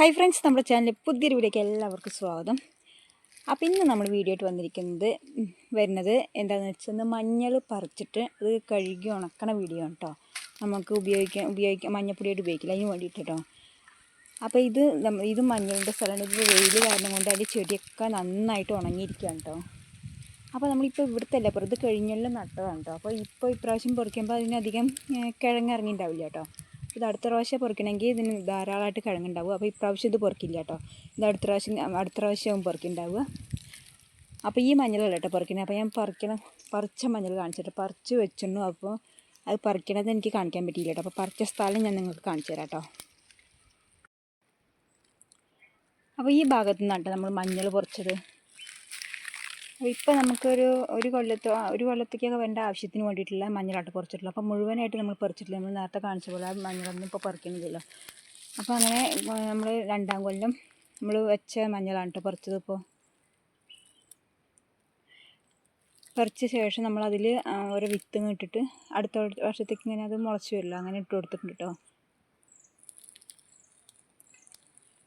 Hi friends നമ്മുടെ ചാനലിൽ പുതിയൊരു വീഡിയോയ്ക്ക് എല്ലാവർക്കും സ്വാഗതം. അപ്പോൾ ഇന്ന് നമ്മൾ വീഡിയോ ആയിട്ട് വന്നിരിക്കുന്നത് വരുന്നത് എന്താണെന്ന് വെച്ചാൽ മഞ്ഞൾ പറിച്ചിട്ട് അത് കഴുകി ഉണക്കണ വീഡിയോ ആണ് കേട്ടോ നമുക്ക് ഉപയോഗിക്കാൻ ഉപയോഗിക്കാൻ മഞ്ഞപ്പൊടിയായിട്ട് ഉപയോഗിക്കില്ല അതിന് വേണ്ടിയിട്ട് കേട്ടോ അപ്പോൾ ഇത് ഇത് മഞ്ഞളിന്റെ സ്ഥലമാണ്. ഇത് വെയിൽ കാരണം കൊണ്ട് അതിന്റെ ചെടിയൊക്കെ നന്നായിട്ട് ഉണങ്ങിയിരിക്കുകയാണ് കേട്ടോ അപ്പോൾ നമ്മളിപ്പോൾ ഇവിടുത്തെ അല്ല അപ്പോൾ ഇത് കഴിഞ്ഞെല്ലാം നട്ടതാണ് കേട്ടോ അപ്പോൾ ഇപ്പോൾ ഇപ്രാവശ്യം പൊറിക്കുമ്പോൾ അതിനധികം കിഴങ്ങ് കേട്ടോ ഇത് അടുത്ത പ്രാവശ്യം പൊറിക്കണമെങ്കിൽ ഇതിന് ധാരാളമായിട്ട് കിഴങ്ങുണ്ടാവും അപ്പോൾ ഇപ്രാവശ്യം ഇത് പൊറിക്കില്ല കേട്ടോ. ഇത് അടുത്ത പ്രാവശ്യം അടുത്ത പ്രാവശ്യവും പൊറിക്കുണ്ടാവുക. അപ്പോൾ ഈ മഞ്ഞളല്ല കേട്ടോ പറിക്കണേ. അപ്പോൾ ഞാൻ പറിക്കണം പറിച്ച മഞ്ഞൾ കാണിച്ചിട്ട് പറിച്ച് വെച്ചിരുന്നു. അപ്പോൾ അത് പറിക്കണത് എനിക്ക് കാണിക്കാൻ പറ്റിയില്ല കേട്ടോ. അപ്പോൾ പറിച്ച സ്ഥലം ഞാൻ നിങ്ങൾക്ക് കാണിച്ചു തരാം കേട്ടോ. അപ്പോൾ ഈ ഭാഗത്തു നിന്നാണ് നമ്മൾ മഞ്ഞൾ പറിച്ചത്. ഇപ്പോൾ നമുക്കൊരു ഒരു കൊല്ലത്തോ ഒരു കൊല്ലത്തേക്കൊക്കെ വേണ്ട ആവശ്യത്തിന് വേണ്ടിയിട്ടുള്ള മഞ്ഞളാട്ട് പറിച്ചിട്ടുള്ളൂ. അപ്പോൾ മുഴുവനായിട്ട് നമ്മൾ പറിച്ചിട്ടില്ല. നമ്മൾ നേരത്തെ കാണിച്ച പോലെ ആ മഞ്ഞളൊന്നും ഇപ്പോൾ പറിക്കുന്നില്ലല്ലോ അപ്പോൾ അങ്ങനെ നമ്മൾ രണ്ടാം കൊല്ലം നമ്മൾ വെച്ച മഞ്ഞളാണ് പറിച്ചത് ഇപ്പോൾ പറിച്ച ശേഷം നമ്മൾ അതിൽ ഓരോ വിത്ത് ഇട്ടിട്ട് അടുത്ത വർഷത്തേക്ക് ഇങ്ങനെ അത് മുളച്ച് വരില്ല. അങ്ങനെ ഇട്ട് കൊടുത്തിട്ടുണ്ട് കേട്ടോ.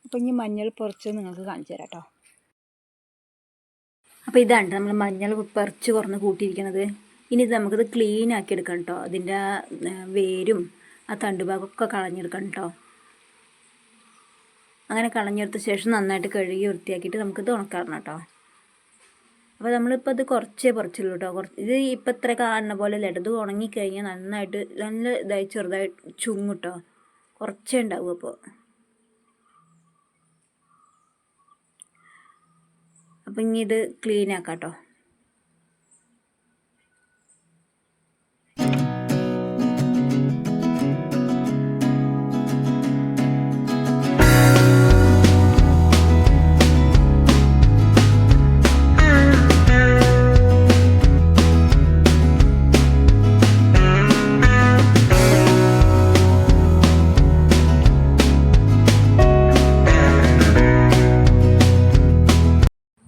അപ്പോൾ ഇനി മഞ്ഞൾ പറിച്ചത് നിങ്ങൾക്ക് കാണിച്ചു തരാം കേട്ടോ. അപ്പോൾ ഇതാണ് നമ്മൾ മഞ്ഞൾ പറിച്ച് കുറഞ്ഞ് കൂട്ടിയിരിക്കുന്നത് ഇനി ഇത് നമുക്കിത് ക്ലീൻ ആക്കി എടുക്കണം കേട്ടോ അതിന്റെ വേരും ആ തണ്ടുഭാഗമൊക്കെ കളഞ്ഞെടുക്കണം കേട്ടോ അങ്ങനെ കളഞ്ഞെടുത്ത ശേഷം നന്നായിട്ട് കഴുകി വൃത്തിയാക്കിയിട്ട് നമുക്കിത് ഉണക്കാറണം കേട്ടോ അപ്പോൾ നമ്മളിപ്പോൾ ഇത് കുറച്ചേ പറിച്ചുള്ളൂ കേട്ടോ കുറച്ച് ഇത് ഇപ്പം ഇത്ര കാണുന്ന പോലെ അല്ല ഇത് ഉണങ്ങിക്കഴിഞ്ഞാൽ നന്നായിട്ട് നല്ല ഇതായി ചെറുതായിട്ട് ചുങ്ങും കേട്ടോ കുറച്ചേ ഉണ്ടാവും അപ്പോൾ അപ്പം ഇനി ഇത് ക്ലീൻ ആക്കാം കേട്ടോ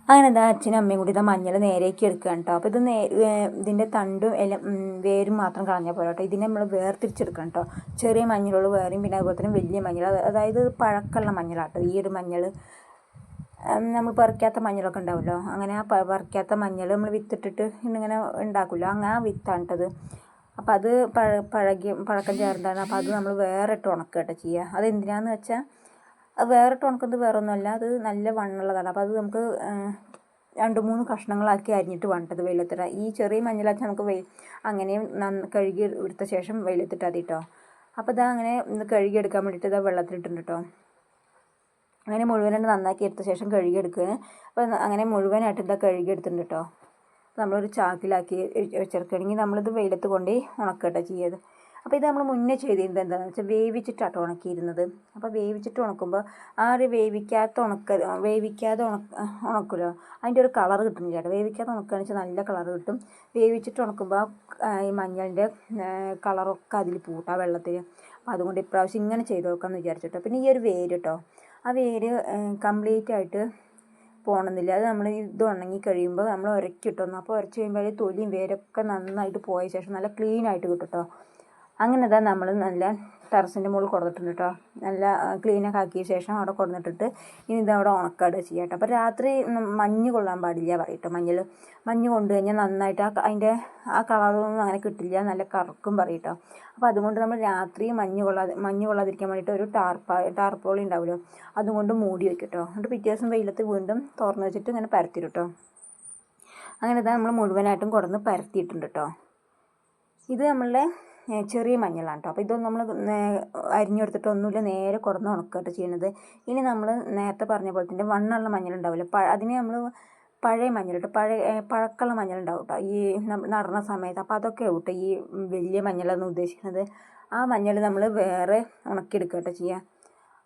അങ്ങനെ എന്താ അച്ഛനും അമ്മയും കൂടി ഇതാ മഞ്ഞൾ നേരേക്ക് എടുക്കുകയാണ് കേട്ടോ അപ്പോൾ ഇത് നേ ഇതിന്റെ തണ്ടും ഉം, വേരും മാത്രം കളഞ്ഞാൽ പോലെ കേട്ടോ ഇതിനെ നമ്മൾ വേർതിരിച്ചെടുക്കണം കേട്ടോ ചെറിയ മഞ്ഞളുള്ള വേറെയും പിന്നെ അതുപോലെ തന്നെ വലിയ മഞ്ഞൾ. അത് അതായത് പഴക്കമുള്ള മഞ്ഞളാട്ടോ ഈ ഒരു മഞ്ഞൾ നമ്മൾ പറിക്കാത്ത മഞ്ഞളൊക്കെ ഉണ്ടാവുമല്ലോ. അങ്ങനെ ആ പറിക്കാത്ത മഞ്ഞൾ നമ്മൾ വിത്തിട്ടിട്ട് ഇന്നിങ്ങനെ ഉണ്ടാക്കുമല്ലോ. അങ്ങനെ ആ വിത്താണ് അപ്പം അത് പഴ പഴകി പഴക്കം ചേർന്നതാണ്. അപ്പോൾ അത് നമ്മൾ വേറെ ഇട്ട് ഉണക്കുക കേട്ടോ ചെയ്യുക അത് എന്തിനാന്ന് വെച്ചാൽ അത് വേറിട്ട് ഉണക്കുന്നത് വേറെ ഒന്നുമല്ല അത് നല്ല വണ്ണുള്ളതാണ്. അപ്പോൾ അത് നമുക്ക് രണ്ട് മൂന്ന് കഷ്ണങ്ങളാക്കി അരിഞ്ഞിട്ട് വേണ്ടത് വെയിലത്തിടാം. ഈ ചെറിയ മഞ്ഞളാച്ച നമുക്ക് വെയിൽ അങ്ങനെയും നന്ന കഴുകി എടുത്ത ശേഷം വെയിലത്തിട്ടാൽ മതി കേട്ടോ അപ്പോൾ ഇതാ അങ്ങനെ ഒന്ന് കഴുകി എടുക്കാൻ വേണ്ടിയിട്ട് ഇതാ വെള്ളത്തിലിട്ടുണ്ട് കേട്ടോ അങ്ങനെ മുഴുവനായിട്ട് നന്നാക്കി എടുത്ത ശേഷം കഴുകി എടുക്കുകയാണ് അപ്പോൾ അങ്ങനെ മുഴുവനായിട്ട് ഇതാ കഴുകി എടുത്തിട്ടുണ്ട് കേട്ടോ നമ്മളൊരു ചാക്കിലാക്കി വെച്ചെടുക്കുകയാണെങ്കിൽ നമ്മളിത് വെയിലത്ത് കൊണ്ടുപോയി ഉണക്കട്ടോ ചെയ്യത് അപ്പോൾ ഇത് നമ്മൾ മുന്നേ ചെയ്തിരുന്നത് എന്താണെന്ന് വെച്ചാൽ വേവിച്ചിട്ടാട്ടോ ഉണക്കിയിരുന്നത്. അപ്പോൾ വേവിച്ചിട്ട് ഉണക്കുമ്പോൾ ആ ഒരു വേവിക്കാത്ത ഉണക്ക വേവിക്കാതെ ഉണക്ക ഉണക്കുമല്ലോ അതിന്റെ ഒരു കളർ കിട്ടും ചേട്ടാ. വേവിക്കാതെ ഉണക്കുകയാണെന്ന് വെച്ചാൽ നല്ല കളർ കിട്ടും. വേവിച്ചിട്ട് ഉണക്കുമ്പോൾ ഈ മഞ്ഞളിന്റെ കളറൊക്കെ അതിൽ പൂട്ടാ വെള്ളത്തിൽ അപ്പോൾ അതുകൊണ്ട് ഇപ്രാവശ്യം ഇങ്ങനെ ചെയ്ത് നോക്കാമെന്ന് വിചാരിച്ചിട്ടോ. പിന്നെ ഈ ഒരു വേര് കേട്ടോ ആ വേര് കംപ്ലീറ്റ് ആയിട്ട് പോകണമെന്നില്ല അത് നമ്മൾ ഇത് ഉണങ്ങി കഴിയുമ്പോൾ നമ്മൾ ഉരക്കിട്ടൊന്നു അപ്പോൾ ഉരച്ച് കഴിയുമ്പോൾ അതിൽ തൊലിയും വേരൊക്കെ നന്നായിട്ട് പോയ ശേഷം നല്ല ക്ലീൻ ആയിട്ട് കിട്ടും കേട്ടോ അങ്ങനെ ഇതാ നമ്മൾ നല്ല ടെറസിന്റെ മുകളിൽ കൊടുത്തിട്ടുണ്ട് കേട്ടോ നല്ല ക്ലീനൊക്കെ ആക്കിയ ശേഷം അവിടെ കൊടുത്തിട്ടിട്ട് ഇനി ഇത് അവിടെ ഉണക്കാടുക ചെയ്യാം കേട്ടോ അപ്പോൾ രാത്രി മഞ്ഞ് കൊള്ളാൻ പാടില്ല പറയട്ടോ മഞ്ഞൾ മഞ്ഞ് കൊണ്ടു കഴിഞ്ഞാൽ നന്നായിട്ട് ആ അതിന്റെ ആ കളറൊന്നും അങ്ങനെ കിട്ടില്ല. നല്ല കറക്കും പറയട്ടോ അപ്പോൾ അതുകൊണ്ട് നമ്മൾ രാത്രി മഞ്ഞ് കൊള്ളാതെ മഞ്ഞ് കൊള്ളാതിരിക്കാൻ വേണ്ടിയിട്ട് ഒരു ടാർപ്പ ടാർപ്പോളി ഉണ്ടാവുമല്ലോ. അതുകൊണ്ട് മൂടി വെക്കും കേട്ടോ എന്നിട്ട് പിറ്റേ ദിവസം വെയിലത്ത് വീണ്ടും തുറന്ന് വെച്ചിട്ട് ഇങ്ങനെ പരത്തിരും കേട്ടോ അങ്ങനെ ഇതാ നമ്മൾ മുഴുവനായിട്ടും കൊടുന്ന് പരത്തിയിട്ടുണ്ട് കേട്ടോ ഇത് നമ്മളുടെ ചെറിയ മഞ്ഞളാണ് കേട്ടോ അപ്പോൾ ഇതൊന്നും നമ്മൾ അരിഞ്ഞെടുത്തിട്ട് ഒന്നുമില്ല നേരെ കുറന്ന് ഉണക്കുകയാണ് ചെയ്യുന്നത്. ഇനി നമ്മൾ നേരത്തെ പറഞ്ഞ പോലെ തന്നെ വണ്ണുള്ള മഞ്ഞളുണ്ടാവില്ല? പ അതിന് നമ്മൾ പഴയ മഞ്ഞൾ കേട്ടോ പഴയ പഴക്കമുള്ള മഞ്ഞളുണ്ടാവും കേട്ടോ ഈ നടന്ന സമയത്ത്. അപ്പോൾ അതൊക്കെ കേട്ടോ ഈ വലിയ മഞ്ഞളെന്ന് ഉദ്ദേശിക്കുന്നത്. ആ മഞ്ഞൾ നമ്മൾ വേറെ ഉണക്കിയെടുക്കുക കേട്ടോ ചെയ്യുക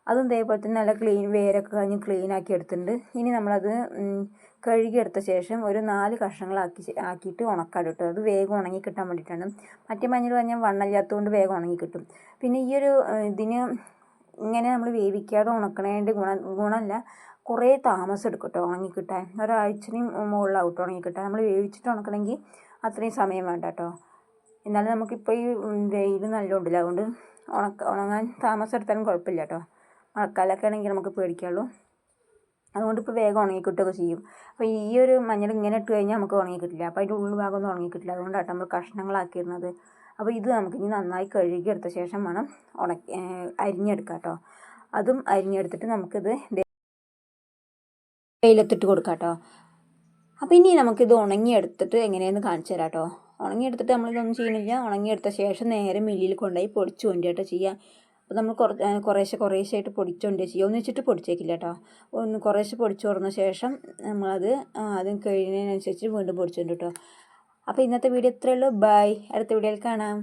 അതും ഇതേപോലെ തന്നെ നല്ല ക്ലീൻ വേരൊക്കെ കഴിഞ്ഞ് ക്ലീൻ ആക്കി എടുത്തിട്ടുണ്ട്. ഇനി നമ്മളത് കഴുകിയെടുത്ത ശേഷം ഒരു നാല് കഷ്ണങ്ങളാക്കി ആക്കി ആക്കിയിട്ട് ഉണക്കാം കേട്ടോ അത് വേഗം ഉണങ്ങി കിട്ടാൻ വേണ്ടിയിട്ടാണ്. മറ്റേ മഞ്ഞൾ പറഞ്ഞാൽ വണ്ണമില്ലാത്തതുകൊണ്ട് വേഗം ഉണങ്ങി കിട്ടും പിന്നെ ഈ ഒരു ഇതിന് ഇങ്ങനെ നമ്മൾ വേവിക്കാതെ ഉണക്കണേന്റെ ഗുണ ഗുണമല്ല കുറേ താമസം എടുക്കും കേട്ടോ ഉണങ്ങി കിട്ടാൻ ഒരാഴ്ചയും മുകളിലാവും കേട്ടോ ഉണങ്ങി കിട്ടാൻ നമ്മൾ വേവിച്ചിട്ട് ഉണക്കണമെങ്കിൽ അത്രയും സമയം വേണ്ട കേട്ടോ എന്നാലും നമുക്കിപ്പോൾ ഈ വെയിൽ നല്ലോണ്ടല്ലോ അതുകൊണ്ട് ഉണക്ക ഉണങ്ങാൻ താമസം എടുത്താലും കുഴപ്പമില്ല കേട്ടോ മഴക്കാലമൊക്കെ ആണെങ്കിൽ നമുക്ക് പേടിക്കാനുള്ളൂ. അതുകൊണ്ട് ഇപ്പോൾ വേഗം ഉണങ്ങി ചെയ്യും. അപ്പോൾ ഈ ഒരു മഞ്ഞൾ ഇങ്ങനെ ഇട്ട് കഴിഞ്ഞാൽ നമുക്ക് ഉണങ്ങി കിട്ടില്ല. അപ്പോൾ അതിന്റെ ഉള്ളു ഭാഗം ഒന്നും ഉണങ്ങി കിട്ടില്ല. അതുകൊണ്ടാണ് നമ്മൾ കഷ്ണങ്ങളാക്കിയിരുന്നത്. അപ്പോൾ ഇത് നമുക്ക് ഇനി നന്നായി കഴുകിയെടുത്ത ശേഷം വേണം ഉണക്കി അരിഞ്ഞെടുക്കാം കേട്ടോ അതും അരിഞ്ഞെടുത്തിട്ട് നമുക്കിത് വെയിലത്തിട്ട് കൊടുക്കാം കേട്ടോ അപ്പോൾ ഇനി നമുക്കിത് ഉണങ്ങിയെടുത്തിട്ട് എങ്ങനെയെന്ന് കാണിച്ചു തരാം കേട്ടോ ഉണങ്ങിയെടുത്തിട്ട് നമ്മളിതൊന്നും ചെയ്യണില്ല ഉണങ്ങിയെടുത്ത ശേഷം നേരെ മില്ലിൽ കൊണ്ടുപോയി പൊടിച്ചു കൊണ്ടിട്ട് ചെയ്യുക അപ്പോൾ നമ്മൾ കുറ കുറേശ്ശെ കുറേശ്ശെ ആയിട്ട് പൊടിച്ചുകൊണ്ട് ചെയ്യുക ഒന്നിച്ചിട്ട് പൊടിച്ചേക്കില്ല കേട്ടോ ഒന്ന് കുറേശ്ശെ പൊടിച്ചു കൊടുന്ന ശേഷം നമ്മളത് അതും അത് കഴിയുന്നതിനനുസരിച്ച് വീണ്ടും പൊടിച്ചുകൊണ്ട് കേട്ടോ അപ്പോൾ ഇന്നത്തെ വീഡിയോ ഇത്രയേ ഉള്ളൂ. ബൈ. അടുത്ത വീഡിയോയിൽ കാണാം.